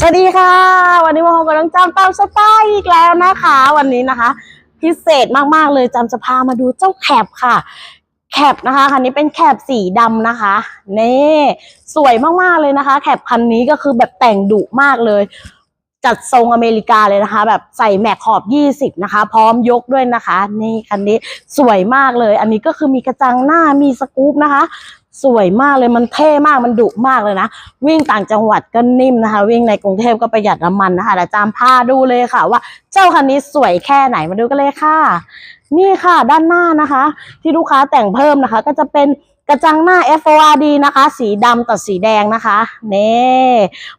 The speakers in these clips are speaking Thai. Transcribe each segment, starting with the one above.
สวัสดีค่ะ วันนี้มาพบกับน้องจำตามสไตล์อีกแล้วนะคะ วันนี้นะคะ พิเศษมากๆเลยจำจะพามาดูเจ้าแคปค่ะ แคปนะคะคันนี้เป็นแคปสีดำนะคะนี่สวยมากๆเลยนะคะ แคปคันนี้ก็คือแบบแต่งดุมากเลย จัดทรงอเมริกาเลยนะคะ แบบใส่แม็กขอบ 20 นะคะ พร้อมยกด้วยนะคะ นี่คันนี้สวยมากเลย อันนี้ก็คือมีกระจังหน้ามีสกู๊ปนะคะ สวยมากเลยมันเท่มากมันดุมากเลยนะ วิ่งต่างจังหวัดก็นิ่มนะคะ วิ่งในกรุงเทพก็ประหยัดน้ำมันนะคะแต่จามพาดูเลยค่ะ ว่าเจ้าคันนี้สวยแค่ไหนมาดูกันเลยค่ะ นี่ค่ะด้านหน้านะคะ ที่ลูกค้าแต่งเพิ่มนะคะ ก็จะเป็น กระจังหน้า FORD นะคะ สีดำตัดสีแดงนะคะนี่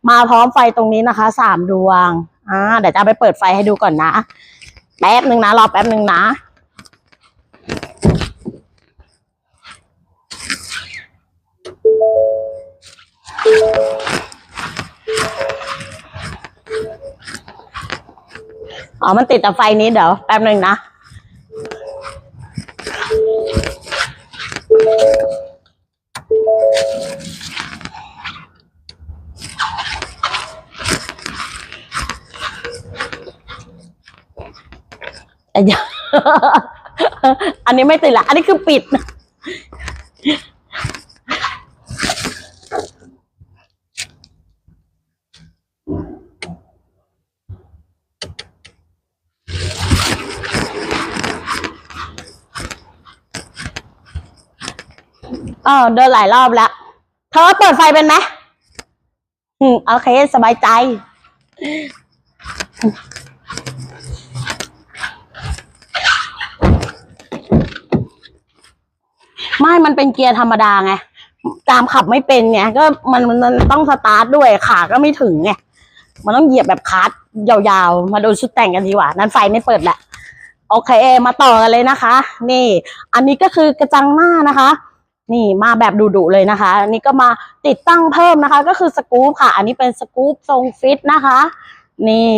มาพร้อมไฟตรงนี้นะคะสามดวงอ่าเดี๋ยวจะไปเปิดไฟให้ดูก่อนนะ แป๊บหนึ่งนะ รอแป๊บหนึ่งนะ อ๋อ มันติดแต่ไฟนี้เดี๋ยว แป๊บหนึ่งนะ อันนี้อันนี้ไม่ติดละ อันนี้คือปิด เออเดินหลายรอบแล้วเธอเปิดไฟเป็นไหมอืมโอเค สบายใจ ไม่มันเป็นเกียร์ธรรมดาไงตามขับไม่เป็นไงก็มันมันต้องสตาร์ทด้วยขาก็ไม่ถึงไงมันต้องเหยียบแบบคัสยาวๆ มาดูชุดแต่งกันดีกว่า นั้นไฟไม่เปิดแหละ โอเค มาต่อกันเลยนะคะ นี่ อันนี้ก็คือกระจังหน้านะคะ นี่มาแบบดุๆเลยนะคะ อันนี้ก็มาติดตั้งเพิ่มนะคะ ก็คือสกู๊ปค่ะ อันนี้เป็นสกู๊ปทรงฟิตนะคะ นี่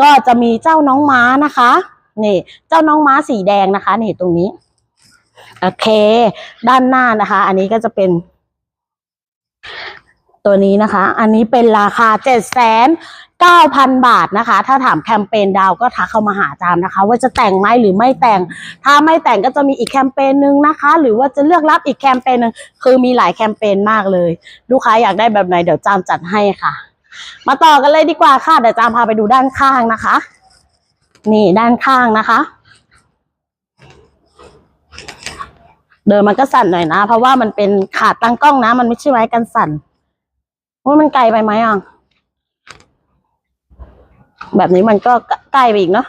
ก็จะมีเจ้าน้องม้านะคะ นี่ เจ้าน้องม้าสีแดงนะคะ นี่ตรงนี้ โอเค ด้านหน้านะคะ อันนี้ก็จะเป็น ตัวนี้นะคะ อันนี้เป็นราคาเจ็ดแสนเก้าพันบาทนะคะ ถ้าถามแคมเปญดาวก็ทักเข้ามาหาจามนะคะ ว่าจะแต่งไหมหรือไม่แต่ง ถ้าไม่แต่งก็จะมีอีกแคมเปญหนึ่งนะคะ หรือว่าจะเลือกรับอีกแคมเปญหนึ่งคือมีหลายแคมเปญมากเลย ลูกค้าอยากได้แบบไหนเดี๋ยวจามจัดให้ค่ะ มาต่อกันเลยดีกว่าค่ะเดี๋ยวจามพาไปดูด้านข้างนะคะ นี่ด้านข้างนะคะ เดินมันก็สั่นหน่อยนะ เพราะว่ามันเป็นขาตั้งกล้องนะ มันไม่ใช่ไม้กันสั่นว่ามันไกลไปไหมอะ แบบนี้มันก็ใกล้ไปอีกเนาะ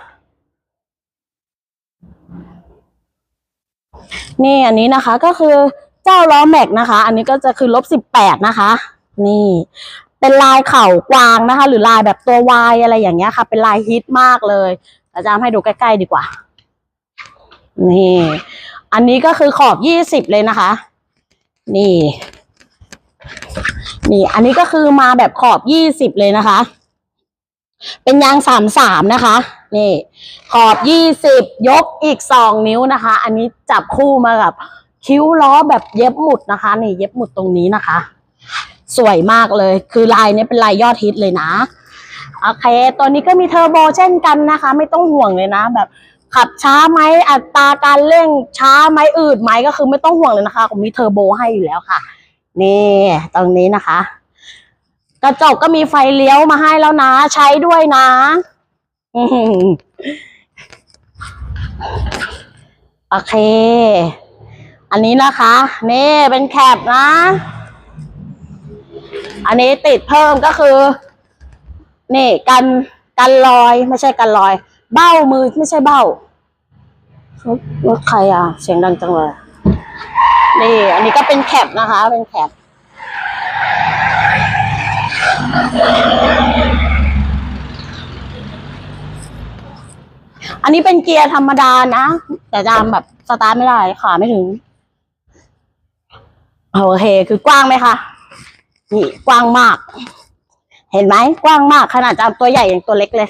นี่อันนี้นะคะก็คือเจ้าล้อแม็กนะคะ อันนี้ก็จะคือลบสิบแปดนะคะ นี่ เป็นลายเข่ากวางนะคะ หรือลายแบบตัววายอะไรอย่างเงี้ยค่ะ เป็นลายฮิตมากเลยอาจารย์ให้ดูใกล้ๆดีกว่า นี่ อันนี้ก็คือขอบยี่สิบเลยนะคะ นี่ นี่ อันนี้ก็คือมาแบบขอบยี่สิบเลยนะคะ เป็นยางสามสามนะคะ นี่ ขอบยี่สิบยกอีกสองนิ้วนะคะ อันนี้จับคู่มากับคิ้วล้อแบบเย็บหมุดนะคะ นี่ เย็บหมุดตรงนี้นะคะ สวยมากเลย คือลายนี้เป็นลายยอดฮิตเลยนะ โอเค ตัวนี้ก็มีเทอร์โบเช่นกันนะคะ ไม่ต้องห่วงเลยนะแบบ ขับช้าไหมอัตราการเร่งช้าไหมอืดไหมก็คือไม่ต้องห่วงเลยนะคะ ผมมีเทอร์โบให้อยู่แล้วค่ะ นี่ ตรงนี้นะคะ กระจกก็มีไฟเลี้ยวมาให้แล้วนะ ใช้ด้วยนะโอเค อันนี้นะคะ นี่เป็นแคปนะ อันนี้ติดเพิ่มก็คือ นี่กันกันรอยไม่ใช่กันรอย เบ้ามือไม่ใช่เบ้ารถใครอะ เสียงดังจังเลยนี่ อันนี้ก็เป็นแคปนะคะ เป็นแคปอันนี้เป็นเกียร์ธรรมดานะ แต่จามแบบสตาร์ทไม่ได้ขาไม่ถึงโอเค คือกว้างไหมคะ นี่กว้างมาก เห็นไหมกว้างมากขนาดจามตัวใหญ่อย่างตัวเล็กเลย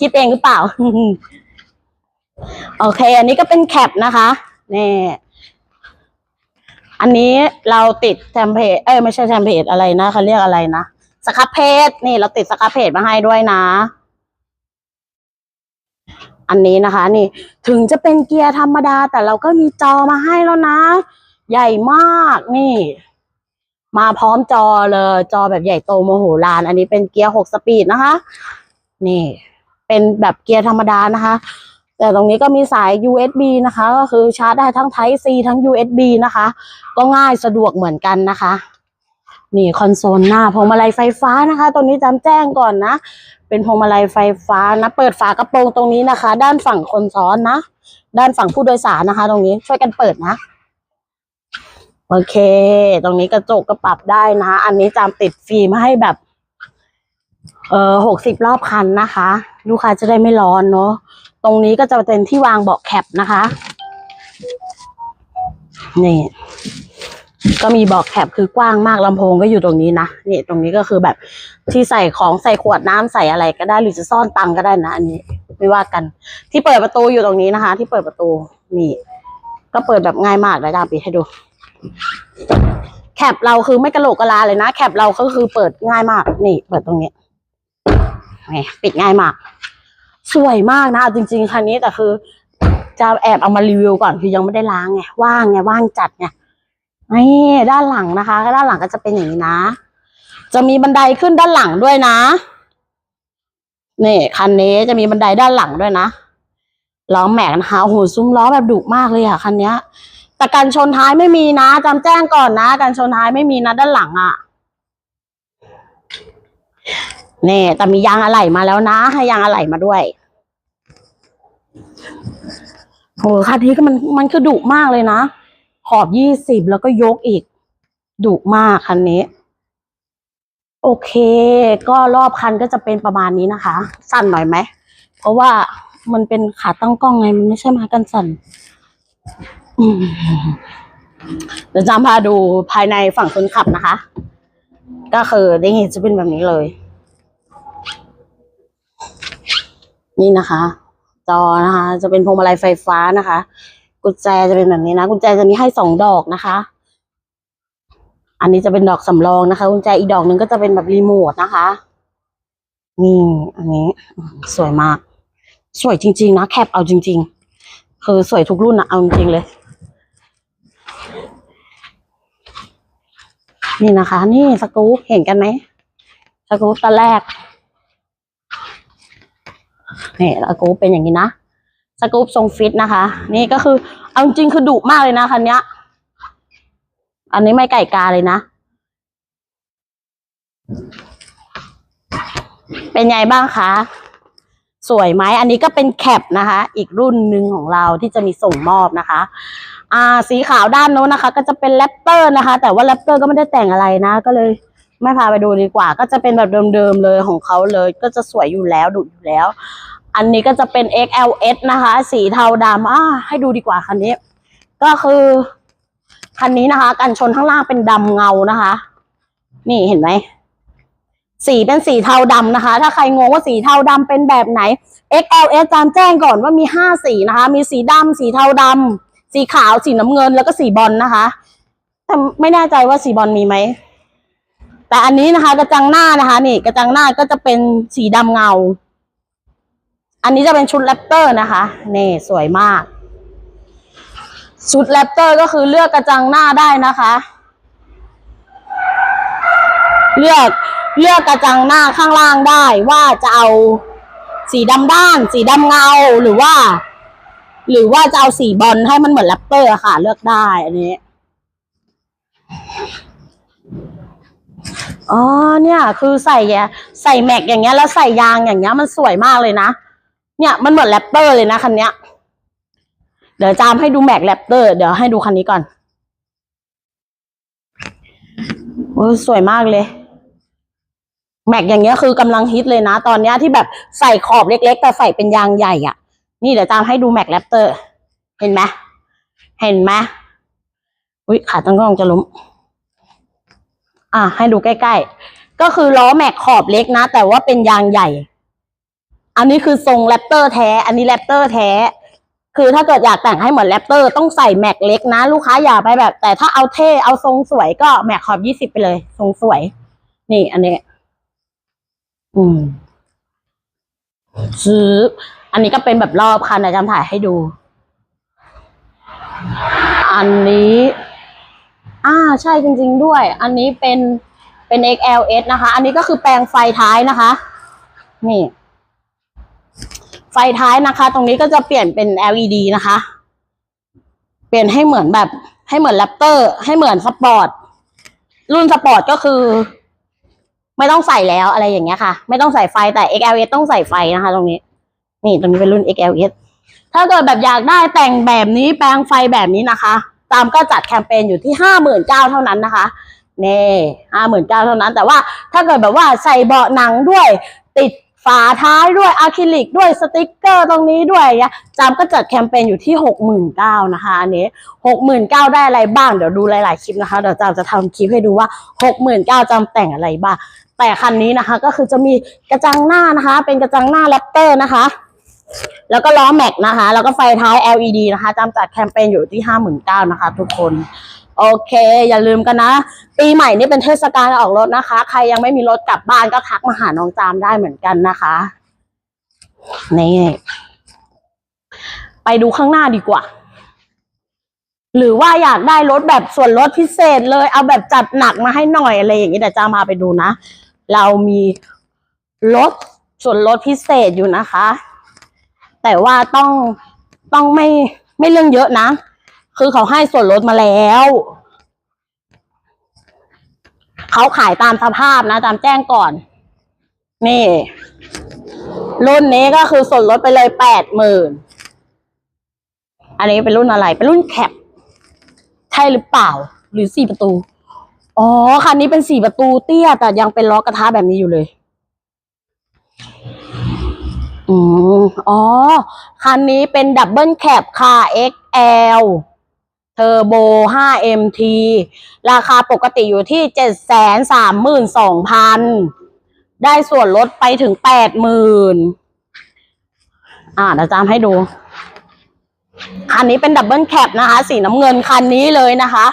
คิดเองหรือเปล่า โอเค อันนี้ก็เป็นแคปนะคะนี่อันนี้เราติดแทมเพลตเอ้ยไม่ใช่แทมเพลตอะไรนะเขาเรียกอะไรนะสครับเพจนี่เราติดสครับเพจมาให้ด้วยนะ อันนี้นะคะ นี่ถึงจะเป็นเกียร์ธรรมดา แต่เราก็มีจอมาให้แล้วนะ ใหญ่มากนี่ มาพร้อมจอเลย จอแบบใหญ่โตโมโหลาน อันนี้เป็นเกียร์หกสปีดนะคะ นี่ เป็นแบบเกียร์ธรรมดานะคะ แต่ตรงนี้ก็มีสาย USB นะคะ ก็คือชาร์จได้ทั้ง Type C ทั้ง USB นะคะ ก็ง่ายสะดวกเหมือนกันนะคะ นี่คอนโซลหน้าพวงมาลัยไฟฟ้านะคะ ตัวนี้จำแจ้งก่อนนะ เป็นพวงมาลัยไฟฟ้านะ เปิดฝากระโปรงตรงนี้นะคะ ด้านฝั่งคนซ้อนนะ ด้านฝั่งผู้โดยสารนะคะ ตรงนี้ช่วยกันเปิดนะ โอเค ตรงนี้กระจกก็ปรับได้นะ อันนี้จำติดฟิล์มให้แบบ เอ่อหกสิบรอบคันนะคะ ลูกค้าจะได้ไม่ร้อนเนาะ ตรงนี้ก็จะเป็นที่วางเบาะแคปนะคะ นี่ ก็มีเบาะแคปคือกว้างมากลำโพงก็อยู่ตรงนี้นะ นี่ตรงนี้ก็คือแบบที่ใส่ของใส่ขวดน้ำใส่อะไรก็ได้หรือจะซ่อนตังก็ได้นะ อันนี้ไม่ว่ากัน ที่เปิดประตูอยู่ตรงนี้นะคะ ที่เปิดประตู นี่ ก็เปิดแบบง่ายมากเลยดาปิดให้ดู แคปเราคือไม่กระโหลกกระลาเลยนะ แคปเราก็คือเปิดง่ายมาก นี่ เปิดตรงนี้นี่ปิดง่ายมาก สวยมากนะจริง ๆคันนี้แต่คือ จะแอบเอามารีวิวก่อนคือยังไม่ได้ล้างไงว่างไงว่างจัดไงนี่ด้านหลังนะคะด้านหลังก็จะเป็นอย่างนี้นะ จะมีบันไดขึ้นด้านหลังด้วยนะนี่คันนี้จะมีบันไดด้านหลังด้วยนะล้อแม็กนะคะโอ้โหซุ้มล้อแบบดุมากเลยอะคันเนี้ย แต่การชนท้ายไม่มีนะจำแจ้งก่อนนะการชนท้ายไม่มีนะด้านหลังอะนี่แต่มียางอะไหล่มาแล้วนะให้ยางอะไหล่มาด้วยโหคันนี้ก็มันมันคือดุมากเลยนะ ขอบยี่สิบแล้วก็ยกอีก ดุมากคันนี้ โอเค ก็รอบคันก็จะเป็นประมาณนี้นะคะ สั่นหน่อยไหม เพราะว่ามันเป็นขาตั้งกล้องไง มันไม่ใช่มากันสั่น เดี๋ยวจำพาดูภายในฝั่งคนขับนะคะ ก็คือนี่จะเป็นแบบนี้เลย นี่นะคะ จอนะคะ จะเป็นพวงมาลัยไฟฟ้านะคะ กุญแจจะเป็นแบบนี้นะกุญแจจะมีให้สองดอกนะคะ อันนี้จะเป็นดอกสำรองนะคะกุญแจอีกดอกหนึ่งก็จะเป็นแบบรีโมทนะคะนี่อันนี้สวยมาก สวยจริง ๆ นะแคปเอาจริง ๆ คือสวยทุกรุ่นนะเอาจริงๆเลย นี่นะคะ นี่สกรูปเห็นกันไหมสกรูปตอนแรกนี่สกรูปเป็นอย่างนี้นะสกรูปทรงฟิตนะคะ นี่ก็คือเอาจริงคือดุมากเลยนะคันเนี้ยอันนี้ไม่ไก่กาเลยนะ เป็นไงบ้างคะสวยไหม อันนี้ก็เป็นแคปนะคะ อีกรุ่นหนึ่งของเราที่จะมีส่งมอบนะคะ อ่า สีขาวด้านโน้นนะคะ ก็จะเป็นแรปเตอร์นะคะ แต่ว่าแรปเตอร์ก็ไม่ได้แต่งอะไรนะ ก็เลยไม่พาไปดูดีกว่า ก็จะเป็นแบบเดิมๆเลยของเขาเลย ก็จะสวยอยู่แล้วดุอยู่แล้ว อันนี้ก็จะเป็น XLS นะคะ สีเทาดำอ่าให้ดูดีกว่าคันนี้ ก็คือคันนี้นะคะ กันชนข้างล่างเป็นดำเงานะคะ นี่เห็นไหมสีเป็นสีเทาดำนะคะ ถ้าใครงงว่าสีเทาดำเป็นแบบไหน XLS จามแจ้งก่อนว่ามีห้าสีนะคะ มีสีดำสีเทาดำ สีขาวสีน้ำเงินแล้วก็สีบอลนะคะแต่ไม่แน่ใจว่าสีบอลมีไหมแต่อันนี้นะคะ กระจังหน้านะคะ นี่ กระจังหน้าก็จะเป็นสีดำเงา อันนี้จะเป็นชุดแรปเตอร์นะคะนี่สวยมาก ชุดแรปเตอร์ก็คือเลือกกระจังหน้าได้นะคะ เลือกเลือกกระจังหน้าข้างล่างได้ว่าจะเอาสีดำด้าน สีดำเงาหรือว่า หรือว่าจะเอาสีบอลให้มันเหมือนแรปเตอร์ค่ะ เลือกได้อันนี้ อ๋อเนี่ย คือใส่แยใส่แม็กอย่างเงี้ย แล้วใส่ยางอย่างเงี้ย มันสวยมากเลยนะ เนี่ย มันเหมือนแรปเตอร์เลยนะคันเนี้ย เดี๋ยวจามให้ดูแม็กแรปเตอร์ เดี๋ยวให้ดูคันนี้ก่อนโอ้สวยมากเลยแม็กอย่างเงี้ยคือกำลังฮิตเลยนะ ตอนเนี้ยที่แบบใส่ขอบเล็ก ๆ แต่ใส่เป็นยางใหญ่อะ นี่เดี๋ยวจามให้ดูแม็กแรปเตอร์ เห็นไหมเห็นไหมอุ้ยขาตั้งกล้องจะล้ม อะ ให้ดูใกล้ๆ ก็คือล้อแม็กขอบเล็กนะ แต่ว่าเป็นยางใหญ่ อันนี้คือทรงแรปเตอร์แท้ อันนี้แรปเตอร์แท้ คือถ้าเกิดอยากแต่งให้เหมือนแรปเตอร์ต้องใส่แม็กเล็กนะ ลูกค้าอย่าไปแบบ แต่ถ้าเอาเท่เอาทรงสวยก็แม็กขอบยี่สิบไปเลย ทรงสวย นี่อันนี้ อืมซื้อ อันนี้ก็เป็นแบบรอบคันนะจำถ่ายให้ดู อันนี้ อ่าใช่จริง ๆ ด้วย อันนี้เป็นเป็น XLS นะคะ อันนี้ก็คือแปลงไฟท้ายนะคะ นี่ ไฟท้ายนะคะ ตรงนี้ก็จะเปลี่ยนเป็น LED นะคะ เปลี่ยนให้เหมือนแบบ ให้เหมือนแรปเตอร์ ให้เหมือนสปอร์ต รุ่นสปอร์ตก็คือ ไม่ต้องใส่แล้วอะไรอย่างเงี้ยค่ะ ไม่ต้องใส่ไฟแต่ XLS ต้องใส่ไฟนะคะ ตรงนี้ นี่ตรงนี้เป็นรุ่น XLS ถ้าเกิดแบบอยากได้แต่งแบบนี้แปลงไฟแบบนี้นะคะ ตามก็จัดแคมเปญอยู่ที่ห้าหมื่นเก้าเท่านั้นนะคะเน่ห้าหมื่นเก้าเท่านั้น แต่ว่าถ้าเกิดแบบว่าใส่เบาะหนังด้วย ติดฝาท้ายด้วยอะคริลิกด้วยสติกเกอร์ตรงนี้ด้วยเนี่ยจามก็จัดแคมเปญอยู่ที่หกหมื่นเก้านะคะอันนี้หกหมื่นเก้าได้อะไรบ้างเดี๋ยวดูหลาย ๆ คลิปนะคะเดี๋ยวจามจะทำคลิปให้ดูว่าหกหมื่นเก้าจามแต่งอะไรบ้างแต่คันนี้นะคะ ก็คือจะมีกระจังหน้านะคะ เป็นกระจังหน้าแรปเตอร์นะคะ แล้วก็ล้อแม็กนะคะ แล้วก็ไฟท้าย LED นะคะจำจัดแคมเปญอยู่ที่ห้าหมื่นเก้านะคะ ทุกคน โอเค อย่าลืมกันนะ ปีใหม่นี่เป็นเทศกาลออกรถนะคะ ใครยังไม่มีรถกลับบ้านก็ทักมาหาน้องจามได้เหมือนกันนะคะ นี่ ไปดูข้างหน้าดีกว่า หรือว่าอยากได้รถแบบส่วนลดพิเศษเลย เอาแบบจัดหนักมาให้หน่อยอะไรอย่างนี้เดี๋ยวจะมาไปดูนะ เรามีรถส่วนลดพิเศษอยู่นะคะ แต่ว่าต้องต้องไม่ไม่เรื่องเยอะนะ คือเขาให้ส่วนลดมาแล้ว เขาขายตามสภาพนะ ตามแจ้งก่อน นี่ รุ่นนี้ก็คือส่วนลดไปเลยแปดหมื่นอันนี้เป็นรุ่นอะไร เป็นรุ่นแคปใช่หรือเปล่า หรือสี่ประตู อ๋อ คันนี้เป็นสี่ประตูเตี้ย แต่ยังเป็นล้อกระทะแบบนี้อยู่เลย มอ๋อ คันนี้เป็นดับเบิลแคปค่ะ XL เทอร์โบ 5MT ราคาปกติอยู่ที่ 732,000 ได้ส่วนลดไปถึง 80,000 อ่าเดี๋ยวจามให้ดู คันนี้เป็นดับเบิลแคปนะคะ สีน้ำเงินคันนี้เลยนะคะ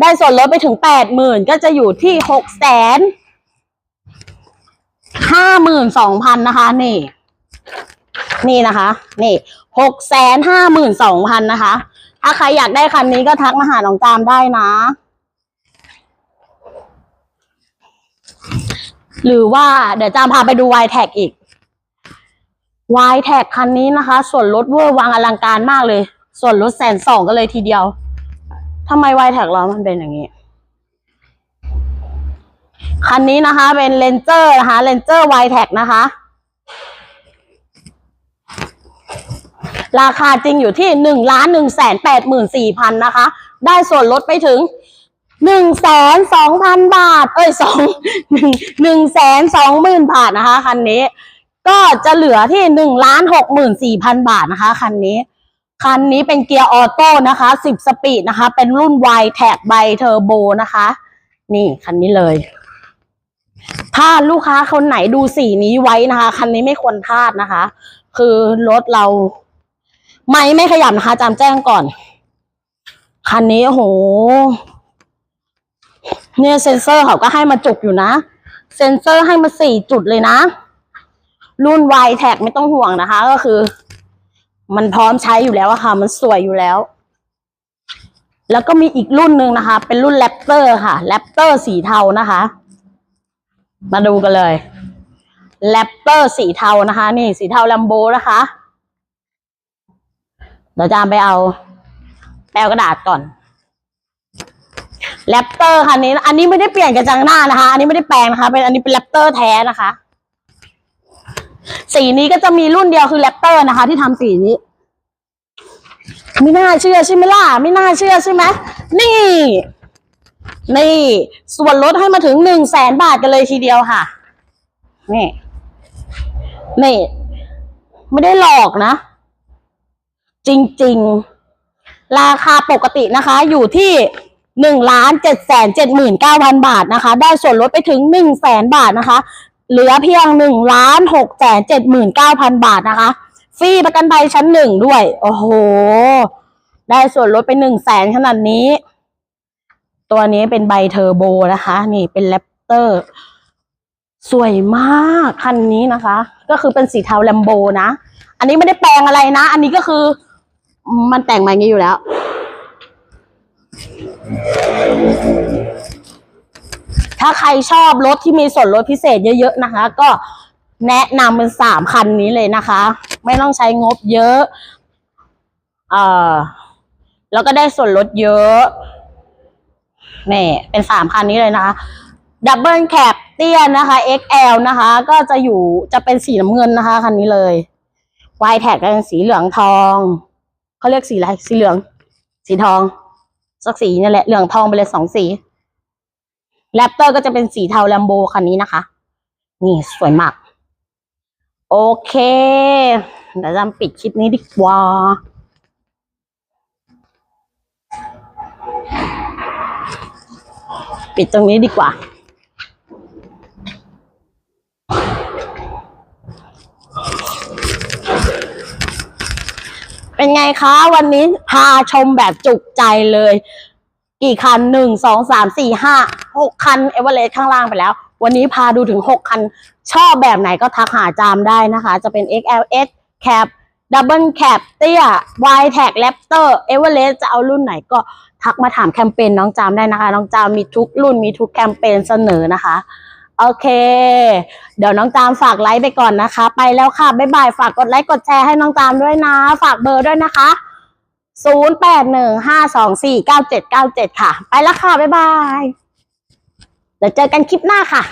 ได้ส่วนลดไปถึง 80,000 ก็จะอยู่ที่652,000 นะคะ นี่ นี่นะคะ นี่หกแสนห้าหมื่นสองพันนะคะ ถ้าใครอยากได้คันนี้ก็ทักมาหาน้องจามได้นะ หรือว่าเดี๋ยวจามพาไปดู y t แท็กอีก y t แท็กคันนี้นะคะ ส่วนลดเวอร์วังอลังการมากเลย ส่วนลดแสนสองก็เลยทีเดียวทำไม y t แท็กเรามันเป็นอย่างนี้ คันนี้นะคะ เป็นเลนเจอร์นะคะเลนเจอร์ y t แท็กนะคะ ราคาจริงอยู่ที่หนึ่งล้านหนึ่งแสนแปดหมื่นสี่พันนะคะ ได้ส่วนลดไปถึงหนึ่งแสนสองพันบาท เอ้ยสองหนึ่งหนึ่งแสนสองหมื่นบาทนะคะคันนี้ ก็จะเหลือที่หนึ่งล้านหกหมื่นสี่พันบาทนะคะคันนี้คันนี้เป็นเกียร์ออโต้นะคะสิบสปีดนะคะ เป็นรุ่น y t แท็กไบเทอร์โบนะคะ นี่คันนี้เลย ถ้าลูกค้าคนไหนดูสีนี้ไว้นะคะ คันนี้ไม่ควรพลาดนะคะ คือรถเรา ไม่ไม่ขยับนะคะจำแจ้งก่อน คันนี้โอ้โห เนี่ยเซนเซอร์เขาก็ให้มาจุกอยู่นะ เซนเซอร์ให้มาสี่จุดเลยนะ รุ่น y t แท็กไม่ต้องห่วงนะคะ ก็คือ มันพร้อมใช้อยู่แล้วอะค่ะ มันสวยอยู่แล้ว แล้วก็มีอีกรุ่นหนึ่งนะคะ เป็นรุ่นแรปเตอร์ค่ะแรปเตอร์สีเทานะคะ มาดูกันเลยแรปเตอร์สีเทานะคะ นี่สีเทาลัมโบนะคะ เดี๋ยวจะไปเอาแปลกระดาษก่อนแรปเตอร์คันนี้ อันนี้ไม่ได้เปลี่ยนกระจังหน้านะคะ อันนี้ไม่ได้แปลงนะคะ เป็นอันนี้เป็นแรปเตอร์แท้นะคะ สีนี้ก็จะมีรุ่นเดียวคือแรปเตอร์นะคะ ที่ทำสีนี้ ไม่น่าเชื่อใช่ไหมล่ะ ไม่น่าเชื่อใช่ไหมนี่ นี่ ส่วนลดให้มาถึงหนึ่งแสนบาทกันเลยทีเดียวค่ะ นี่ นี่ ไม่ได้หลอกนะ จริง ๆ ราคาปกตินะคะ อยู่ที่หนึ่งล้านเจ็ดแสนเจ็ดหมื่นเก้าพันบาทนะคะ ได้ส่วนลดไปถึงหนึ่งแสนบาทนะคะ เหลือเพียงหนึ่งล้านหกแสนเจ็ดหมื่นเก้าพันบาทนะคะ ฟรีประกันภัยชั้นหนึ่งด้วย โอ้โห ได้ส่วนลดไปหนึ่งแสนขนาดนี้ ตัวนี้เป็นใบเทอร์โบนะคะ นี่เป็นแรปเตอร์ สวยมากคันนี้นะคะ ก็คือเป็นสีเทาแลมโบนะ อันนี้ไม่ได้แปลงอะไรนะ อันนี้ก็คือ มันแต่งมาอย่างนี้อยู่แล้ว ถ้าใครชอบรถที่มีส่วนลดพิเศษเยอะๆนะคะ ก็แนะนำเป็นสามคันนี้เลยนะคะ ไม่ต้องใช้งบเยอะเอ่อแล้วก็ได้ส่วนลดเยอะนี่เป็นสามคันนี้เลยนะคะดับเบิลแคปเตี้ยนะคะ XL นะคะ ก็จะอยู่จะเป็นสีน้ำเงินนะคะ คันนี้เลยไวแท็กเป็นสีเหลืองทอง เขาเรียกสีอะไร สีเหลือง สีทอง สักสีนี่แหละ เหลืองทองไปเลยสองสีแรปเตอร์ก็จะเป็นสีเทาแลมโบคันนี้นะคะ นี่สวยมาก โอเค เดี๋ยวจะปิดคลิปนี้ดีกว่า ปิดตรงนี้ดีกว่า เป็นไงคะ วันนี้พาชมแบบจุกใจเลย กี่คันหนึ่งสองสามสี่ห้าหกคันเอเวอเรสต์ข้างล่างไปแล้ว วันนี้พาดูถึงหกคัน ชอบแบบไหนก็ทักหาจามได้นะคะ จะเป็น XLS Cap Double Cap เตี้ย Y Tag Raptor Everest จะเอารุ่นไหนก็ทักมาถามแคมเปญน้องจามได้นะคะ น้องจามมีทุกรุ่นมีทุกแคมเปญเสนอนะคะ โอเค เดี๋ยวน้องตามฝากไลค์ไปก่อนนะคะ ไปแล้วค่ะ บ๊ายบาย ฝากกดไลค์กดแชร์ให้น้องตามด้วยนะ ฝากเบอร์ด้วยนะคะ 0 8 1 5 2 4 9 7 9 7 ค่ะ ไปแล้วค่ะ บ๊ายบาย เดี๋ยวเจอกันคลิปหน้าค่ะ